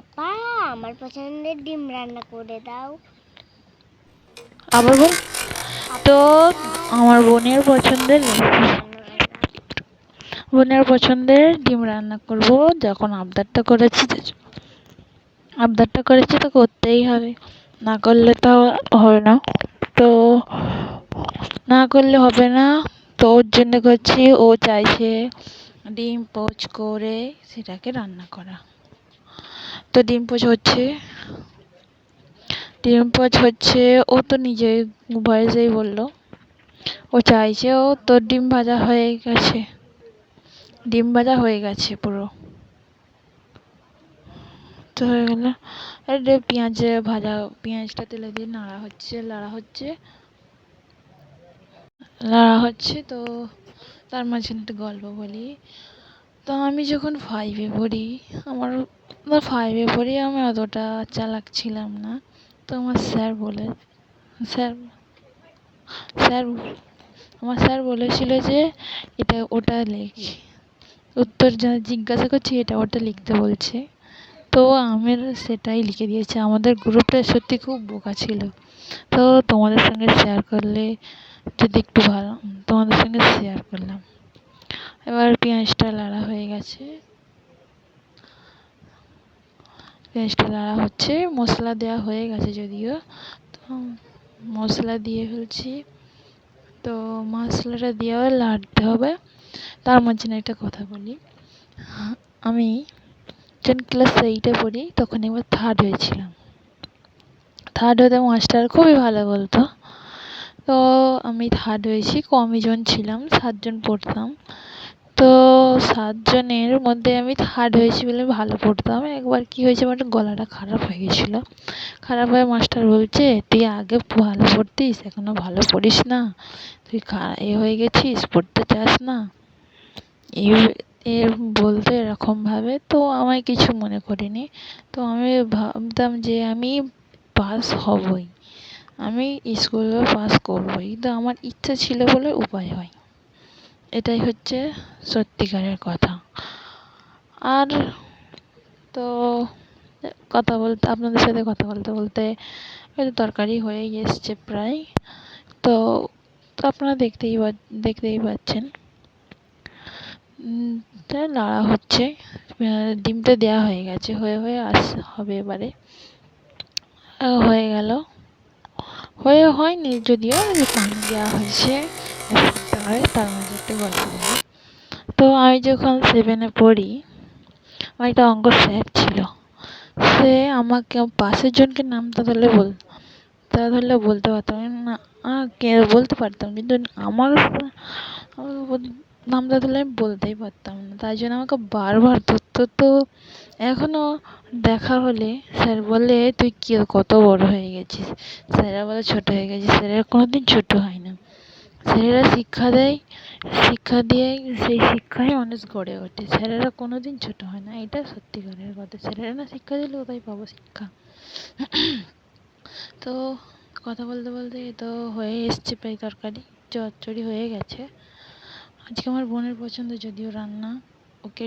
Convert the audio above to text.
পাপা আমার পছন্দের ডিম রান্না করে দাও। আবার তো আমার বোনের পছন্দের বোনের পছন্দের ডিম রান্না করব যখন আবদারটা করেছি আবদারটা করেছি তো করতেই হবে। না করলে তো হবে না। তো না করলে হবে না। তো ওর জন্য করছি, ও চাইছে ডিম পোচ করে সেটাকে রান্না করা। তো ডিম পোচ হচ্ছে। ডিম পোচ হচ্ছে, ও তো নিজে ভয়েসেই বলল। ও চাইছে ও তোর ডিম ভাজা হয়ে গেছে। ডিম ভাজা হয়ে গেছে পুরো। তো হয়ে গেল। আরে পেঁয়াজ ভাজা, পেঁয়াজটা তেলে দিয়ে নাড়া হচ্ছে, লাড়া হচ্ছে। লাড়া হচ্ছে তো, তার মাঝখানে একটা গল্প বলি। তো আমি যখন ফাইভে পড়ি, আমার ফাইভে পড়ি আমি অতটা চালাক ছিলাম না। তো আমার স্যার বলে, স্যার স্যার, আমার স্যার বলেছিল যে, এটা ওটা লেখ। উত্তর যা জিজ্ঞাসা করছি, এটা ওটা লিখতে বলছে। তো আমি সেটাই লিখে দিয়েছি। আমাদের গ্রুপটা সত্যি খুব বোকা ছিল। তো তোমাদের সঙ্গে শেয়ার করলে যদি একটু ভালো, তোমাদের সঙ্গে শেয়ার করলাম এবার পেঁয়াজটা লাড়া হয়ে গেছে। পেঁয়াজটা লাড়া হচ্ছে, মশলা দেওয়া হয়ে গেছে যদিও। তো মশলা দিয়ে ফেলছি। তো মশলাটা দিয়েও লাড়তে হবে। তার মাঝখানে একটা কথা বলি। আমি যখন ক্লাস এইটে পড়ি, তখন একবার থার্ড হয়েছিলাম। থার্ড হতে মাস্টার খুবই ভালো বলতো। তো আমি থার্ড হয়েছি, কমই জন ছিলাম, সাতজন পড়তাম। তো সাতজনের মধ্যে আমি থার্ড হয়েছি বলে ভালো পড়তাম। একবার কী হয়েছে আমার গলাটা খারাপ হয়ে গেছিল। খারাপ হয়ে মাস্টার বলছে, তুই আগে ভালো পড়তিস এখনও ভালো পড়িস না। তুই এ হয়ে গেছিস, পড়তে চাস না। এর বলতো এরকমভাবে তো আমায় কিছু মনে করিনি। তো আমি ভাবতাম যে আমি পাস হবই। আমি স্কুলে পাস করবই। কিন্তু আমার ইচ্ছা ছিল বলে উপায় হয় এটাই হচ্ছে সত্যিকারের কথা। আর তো, কথা বলতে, আপনাদের সাথে কথা বলতে বলতে হয়তো তরকারি হয়েই এসছে প্রায়। তো তো আপনারা দেখতেই দেখতেই পাচ্ছেন। নাড়া হচ্ছে। ডিমটা দেওয়া হয়ে গেছে, হয়ে হয়ে আস, হবে এবারে। হয়ে গেল। হয়ে হয়নি, যদিও দেওয়া হয়েছে। হয়, তার মাঝে একটা গল্প বলি। তো আমি যখন সেভেনে পড়ি, আমার একটা অঙ্ক স্যার ছিল। সে আমাকে, পাশের জনকে নামটা ধরলে বল, তা ধরলে বলতে পারতাম। না কে, বলতে পারতাম, কিন্তু আমার নামটা ধরলে আমি বলতেই পারতাম না। তাই জন্য আমাকে বারবার ধরতো তো এখনও দেখা হলে স্যার বলে তুই কী, কত বড় হয়ে গেছিস? স্যাররা বলে, ছোটো হয়ে গেছিস। স্যারেরা কোনো দিন ছোটো হয় না স্যারেরা শিক্ষা দেয়, শিক্ষা দিয়ে সেই শিক্ষায় মানুষ গড়ে ওঠে। স্যারেরা কোনো দিন ছোটো হয় না, এটা সত্যিকারের কথা। স্যারেরা না শিক্ষা দিলে কোথায় পাবো শিক্ষা? তো কথা বলতে বলতে তো হয়ে এসছে প্রায় তরকারি, চচ্চড়ি হয়ে গেছে। আজকে আমার বোনের পছন্দ যদিও রান্না, ওকে